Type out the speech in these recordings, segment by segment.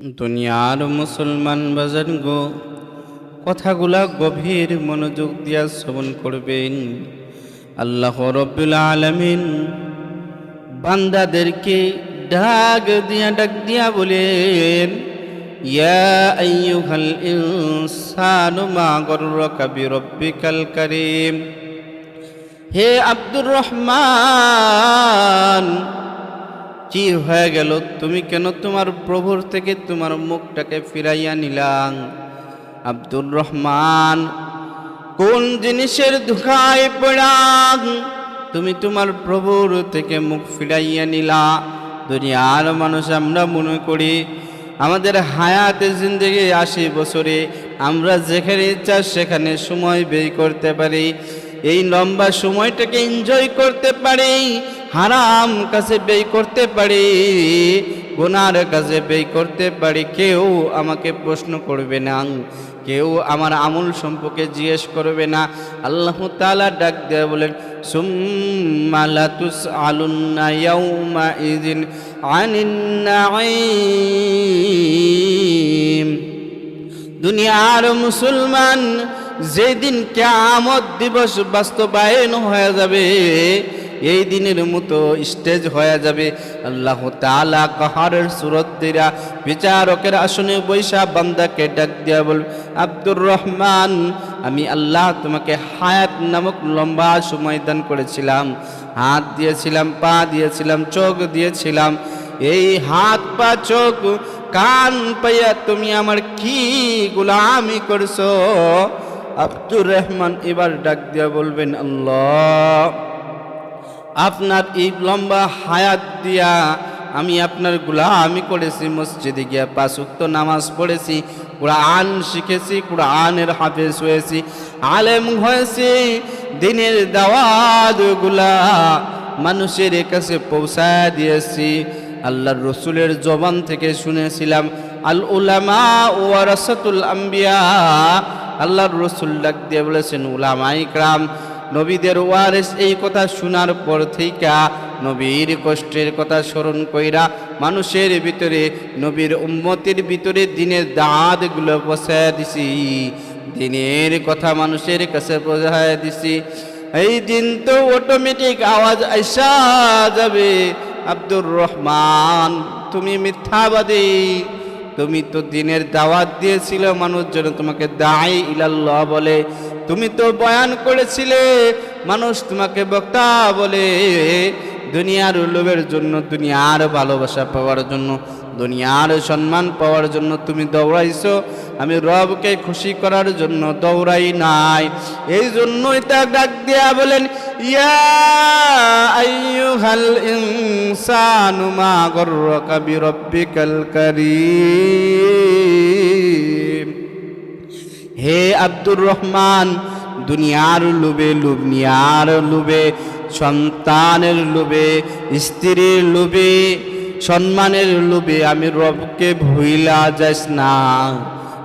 দুনিয়ার মুসলমান বাজান গো, কথাগুলা গভীর মনোযোগ দিয়া শ্রবণ করবেন। আল্লাহ রব্বুল আলমিন বান্দাদেরকে ডাক দিয়া ডাক দিয়া বলেন হে আব্দুর রহমান কি হয়ে গেল? তুমি কেন তোমার প্রভুর থেকে তোমার মুখটাকে ফিরাইয়া নিলাম? আব্দুর রহমান, কোন জিনিসের ধোকায় পড়াং তুমি তোমার প্রভুর থেকে মুখ ফিরাইয়া নিলা। দুনিয়ার মানুষ আমরা মনে করি, আমাদের হায়াতে জিন্দগি আশি বছরে আমরা যেখানে ইচ্ছা সেখানে সময় ব্যয় করতে পারি। এই লম্বা সময়টাকে এনজয় করতে পারি। হারাম কাছে ব্যয় করতে পারি, গোনার কাছে ব্যয় করতে পারি, কেউ আমাকে প্রশ্ন করবে না, কেউ আমার আমল সম্পর্কে জিজ্ঞেস করবে না। আল্লাহ তালা ডাক দেয় বলেন দুনিয়ার মুসলমান যেদিন কেয়ামত দিবস বাস্তবায়ন হয়ে যাবে এই দিনের মতো স্টেজ হয়ে যাবে। আল্লাহ তালা কাহারের সুরত দিরা বিচারকের আসনে বৈশা বান্দাকে ডাক দিয়া বল আব্দুর রহমান, আমি আল্লাহ তোমাকে হায়াত নামক লম্বা সময় দান করেছিলাম। হাত দিয়েছিলাম, পা দিয়েছিলাম, চোখ দিয়েছিলাম। এই হাত, পা, চোখ, কান পাইয়া তুমি আমার কি গোলামি করছ? আব্দুর রহমান এবার ডাক দিয়া বলবেন, আল্লাহ আপনার এই লম্বা হায়াত দিয়া আমি আপনার গুলামি করেছি, মসজিদে গিয়া পাঁচুক্ত নামাজ পড়েছি, কোরআন শিখেছি, কোরআনের হাফেজ হয়েছি, আলেম হয়েছি, দিনের দাওয়াতগুলা মানুষের কাছে পৌঁছায় দিয়েছি। আল্লাহর রসুলের জবান থেকে শুনেছিলাম, আল উলামা ও রসতুল আম্বিয়া। আল্লাহর রসুল ডাক দিয়ে বলেছেন উলামাই ক্রাম নবীদের ওয়ারেস এই কথা শোনার পর থেকে নবীর কষ্টের কথা স্মরণ কইরা মানুষের ভিতরে নবীর উম্মতির ভিতরে দিনের দাঁতগুলো বসায় দিছি। দিনের কথা মানুষের কাছে বোঝায় দিছি। এই দিন তো অটোমেটিক আওয়াজ আইসা যাবে। আব্দুর রহমান, তুমি মিথ্যাবাদী। তুমি তো দিনের দাওয়াত দিয়েছিল মানুষ যেন তোমাকে দায় ইলাল্লাহ বলে। তুমি তো বয়ান করেছিলে, মানুষ তোমাকে বক্তা বলে। দুনিয়ার লোভের জন্য, দুনিয়ার ভালোবাসা পাওয়ার জন্য, দুনিয়ার সম্মান পাওয়ার জন্য তুমি দৌড়াইছো। আমি রবকে খুশি করার জন্য দৌড়াই নাই। এই জন্যই তা ডাক দিয়া বলেন, ইয়া আইয়ুহাল ইনসানু মা গররাকা বিরব্বিকাল কারীম। হে আব্দুর রহমান, দুনিয়ার লোভে লুবনিয়ার লোভে, সন্তানের লোভে, স্ত্রীর লোভে, সম্মানের লোভে আমি রবকে ভুইলা যাস না।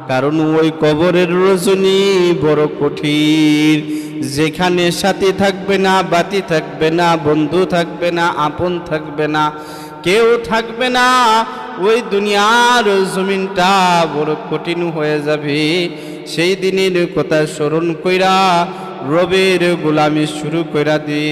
কারণ ওই কবরের রজনী বড় কঠিন। যেখানে সাথী থাকবে না, বাতি থাকবে না, বন্ধু থাকবে না, আপন থাকবে না, কেউ থাকবে না, ওই দুনিয়ার জমিনটা বড় কঠিন হয়ে যাবে। সেই দিনের কথা স্মরণ কইরা রবের গোলামি শুরু কইরা দি।